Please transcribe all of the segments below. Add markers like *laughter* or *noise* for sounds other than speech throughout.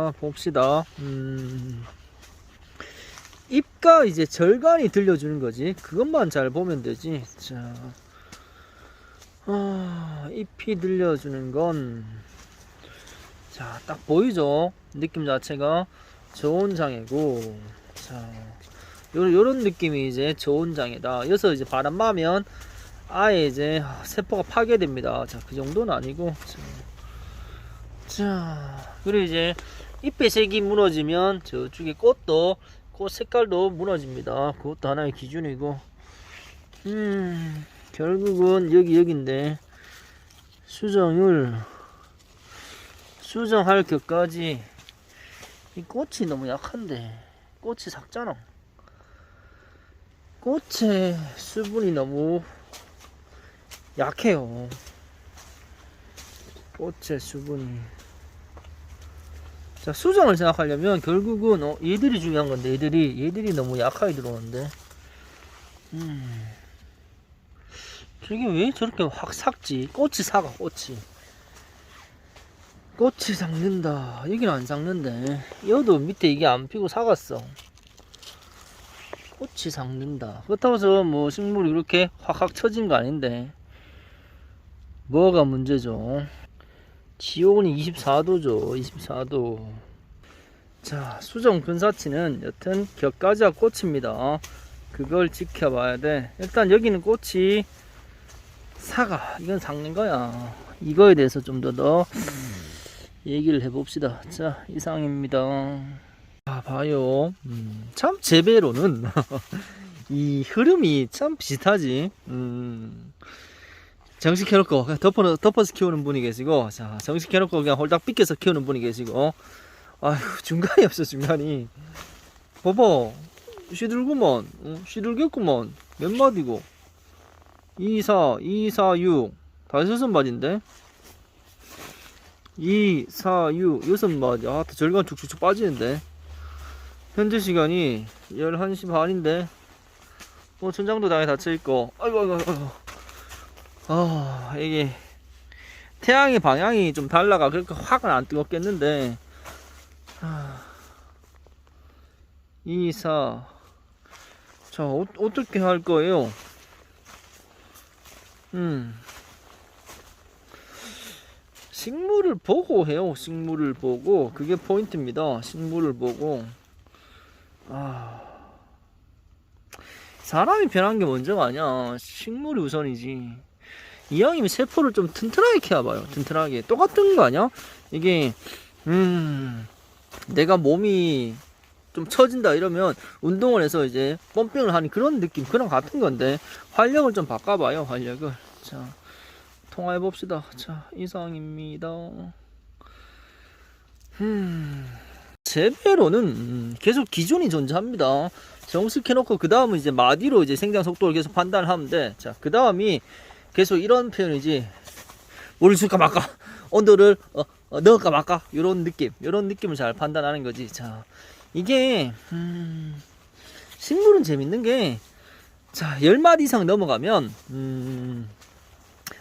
아, 봅시다. 음, 잎과 이제 절간이 들려주는 거지. 그것만 잘 보면 되지. 자, 아, 잎이 들려주는 건, 자, 딱 보이죠? 느낌 자체가 좋은 장애고, 자, 요런, 느낌이 이제 좋은 장애다. 여기서 이제 바람 마면 아예 이제 세포가 파괴됩니다. 자, 그 정도는 아니고, 자, 자 그리고 이제 잎의 색이 무너지면 저쪽에 꽃도 꽃 색깔도 무너집니다. 그것도 하나의 기준이고, 음, 결국은 여기 여기인데 수정을 수정할 것까지 이 꽃이 너무 약한데 꽃이 작잖아. 꽃의 수분이 너무 약해요. 꽃의 수분이. 자, 수정을 생각하려면 결국은 어, 얘들이 중요한 건데 얘들이 얘들이 너무 약하게 들어오는데. 음. 저게 왜 저렇게 확 삭지? 꽃이 사가 꽃이. 꽃이 삭는다. 여기는 안 삭는데. 여도 밑에 이게 안 피고 사갔어. 꽃이 삭는다. 그렇다고 해서 뭐 식물이 이렇게 확확 처진 거 아닌데. 뭐가 문제죠? 지온이 24도죠. 24도. 자, 수정 근사치는 여튼 격가지와 꽃입니다. 그걸 지켜봐야 돼. 일단 여기는 꽃이 사과. 이건 삭는 거야. 이거에 대해서 좀 더 더 얘기를 해봅시다. 자, 이상입니다. 아, 봐요. 음, 참 재배로는 *laughs* 이 흐름이 참 비슷하지. 음. 정식 해놓고 그냥 덮어, 덮어서 키우는 분이 계시고 자 정식 해놓고 그냥 홀딱 빗겨서 키우는 분이 계시고 아휴 *laughs* 중간이 없어 중간이. 봐봐 시들구먼 어? 시들겠구먼. 몇 마디고? 2 4 2 4 6 다섯 마디인데? 2 4 6 여섯 마디. 아또 절간 쭉쭉쭉 빠지는데? 현재 시간이 11시 반인데? 뭐 천장도 당연히 닫혀있고 아이고 아이고 아이고 아 이게 태양의 방향이 좀 달라가 그렇게 확은 안 뜨겁겠는데. 아, 2, 4. 자 어, 어떻게 할 거예요? 음. 식물을 보고 해요. 식물을 보고. 그게 포인트입니다. 식물을 보고. 아. 사람이 변한 게 먼저가 아니야 식물이 우선이지 이왕이면 세포를 좀 튼튼하게 키워봐요. 튼튼하게. 똑같은 거 아니야? 이게, 음, 내가 몸이 좀 처진다 이러면 운동을 해서 이제 펌핑을 하는 그런 느낌, 그런 같은 건데, 활력을 좀 바꿔봐요, 활력을. 자, 통화해봅시다. 자, 이상입니다. 음, 재배로는 음, 계속 기준이 존재합니다. 정식 해놓고 그 다음은 이제 마디로 이제 생장 속도를 계속 판단을 하면 돼. 자, 그 다음이 계속 이런 표현이지. 물을 줄까 말까? 온도를 어, 어, 넣을까 말까? 이런 느낌. 이런 느낌을 잘 판단하는 거지. 자 이게 음, 식물은 재밌는 게 자 10마디 이상 넘어가면 음,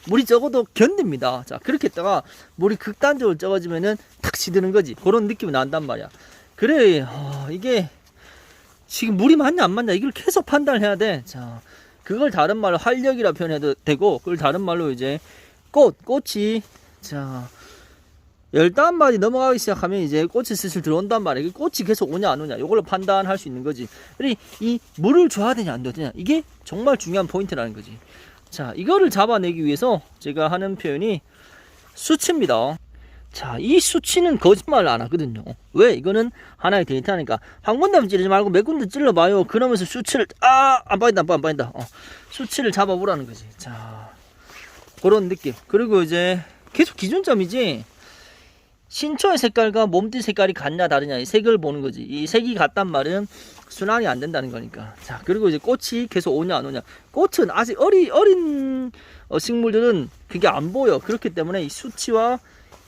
물이 적어도 견딥니다. 자 그렇게 했다가 물이 극단적으로 적어지면은 탁 시드는 거지. 그런 느낌이 난단 말이야. 그래 어, 이게 지금 물이 맞냐 안 맞냐 이걸 계속 판단을 해야 돼자 그걸 다른 말로 활력이라 표현해도 되고 그걸 다른 말로 이제 꽃 꽃이 자 열다한 마디 넘어가기 시작하면 이제 꽃이 슬슬 들어온단 말이에요. 꽃이 계속 오냐 안 오냐 이걸로 판단할 수 있는 거지. 그리고 이 물을 줘야 되냐 안 줘야 되냐 이게 정말 중요한 포인트라는 거지. 자 이거를 잡아내기 위해서 제가 하는 표현이 수치입니다. 자, 이 수치는 거짓말을 안 하거든요. 왜? 이거는 하나의 데이터니까. 한 군데 찌르지 말고 몇 군데 찔러봐요. 그러면서 수치를, 아, 안 빠진다, 안 빠진다. 어, 수치를 잡아보라는 거지. 자, 그런 느낌. 그리고 이제 계속 기준점이지. 신초의 색깔과 몸뚱이 색깔이 같냐 다르냐 이 색을 보는 거지. 이 색이 같단 말은 순환이 안 된다는 거니까. 자, 그리고 이제 꽃이 계속 오냐 안 오냐. 꽃은 아직 어리 어린 어, 식물들은 그게 안 보여. 그렇기 때문에 이 수치와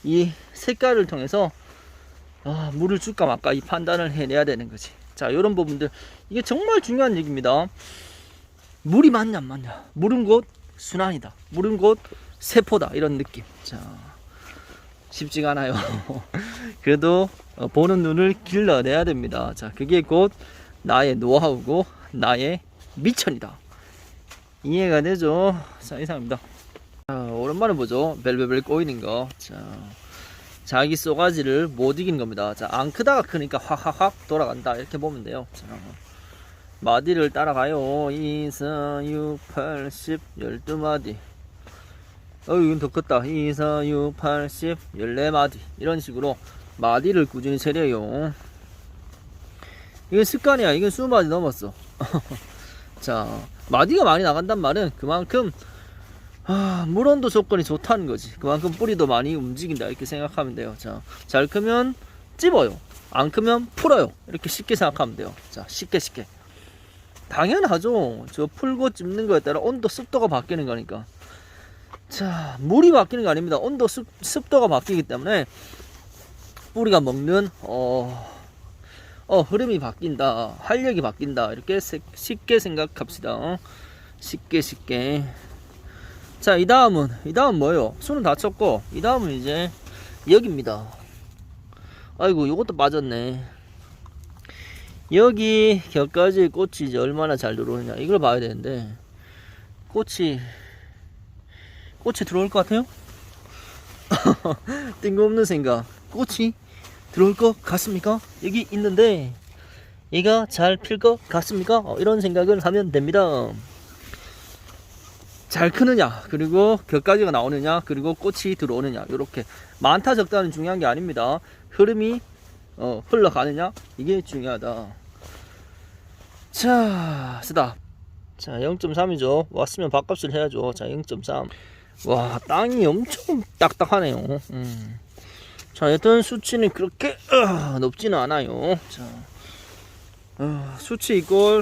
이 색깔을 통해서 아, 물을 줄까 말까 이 판단을 해내야 되는 거지. 자, 이런 부분들 이게 정말 중요한 얘기입니다. 물이 맞냐 안 맞냐. 물은 곧 순환이다. 물은 곧 세포다. 이런 느낌. 자, 쉽지가 않아요. *laughs* 그래도 어, 보는 눈을 길러내야 됩니다. 자, 그게 곧 나의 노하우고 나의 미천이다. 이해가 되죠? 자, 이상입니다. 자, 오랜만에 보죠. 벨벨벨 꼬이는 거. 자, 자기 쏘가지를 못 이기는 겁니다. 자, 안 크다가 크니까 확확확 돌아간다. 이렇게 보면 돼요. 자, 마디를 따라가요. 2, 4, 6, 8, 10, 12마디. 어, 이건 더 컸다. 2, 4, 6, 8, 10, 14마디. 이런 식으로 마디를 꾸준히 세려요. 이건 습관이야. 이건 20마디 넘었어. *laughs* 자, 마디가 많이 나간단 말은 그만큼 아, 물온도 조건이 좋다는 거지. 그만큼 뿌리도 많이 움직인다. 이렇게 생각하면 돼요. 자, 잘 크면 찝어요. 안 크면 풀어요. 이렇게 쉽게 생각하면 돼요. 자, 쉽게 쉽게. 당연하죠. 저 풀고 찝는 거에 따라 온도 습도가 바뀌는 거니까. 자, 물이 바뀌는 게 아닙니다. 온도 습, 습도가 바뀌기 때문에 뿌리가 먹는 어, 어 흐름이 바뀐다, 활력이 바뀐다 이렇게 세- 쉽게 생각합시다. 어? 쉽게 쉽게. 자, 이 다음은 이 다음 뭐예요? 수는 다 쳤고 이 다음은 이제 여기입니다. 아이고, 이것도 빠졌네. 여기 곁까지 꽃이 이제 얼마나 잘 들어오느냐 이걸 봐야 되는데 꽃이 꽃이 들어올 것 같아요? *laughs* 뜬금없는 생각 꽃이 들어올 것 같습니까? 여기 있는데 얘가 잘 필 것 같습니까? 어, 이런 생각을 하면 됩니다 잘 크느냐 그리고 곁가지가 나오느냐 그리고 꽃이 들어오느냐 이렇게 많다 적다는 중요한 게 아닙니다. 흐름이 어, 흘러가느냐 이게 중요하다. 자 쓰다. 자 0.3이죠. 왔으면 밥값을 해야죠. 자 0.3와 땅이 엄청 딱딱하네요. 음. 자 여튼 수치는 그렇게 어, 높지는 않아요. 자 어, 수치 이꼴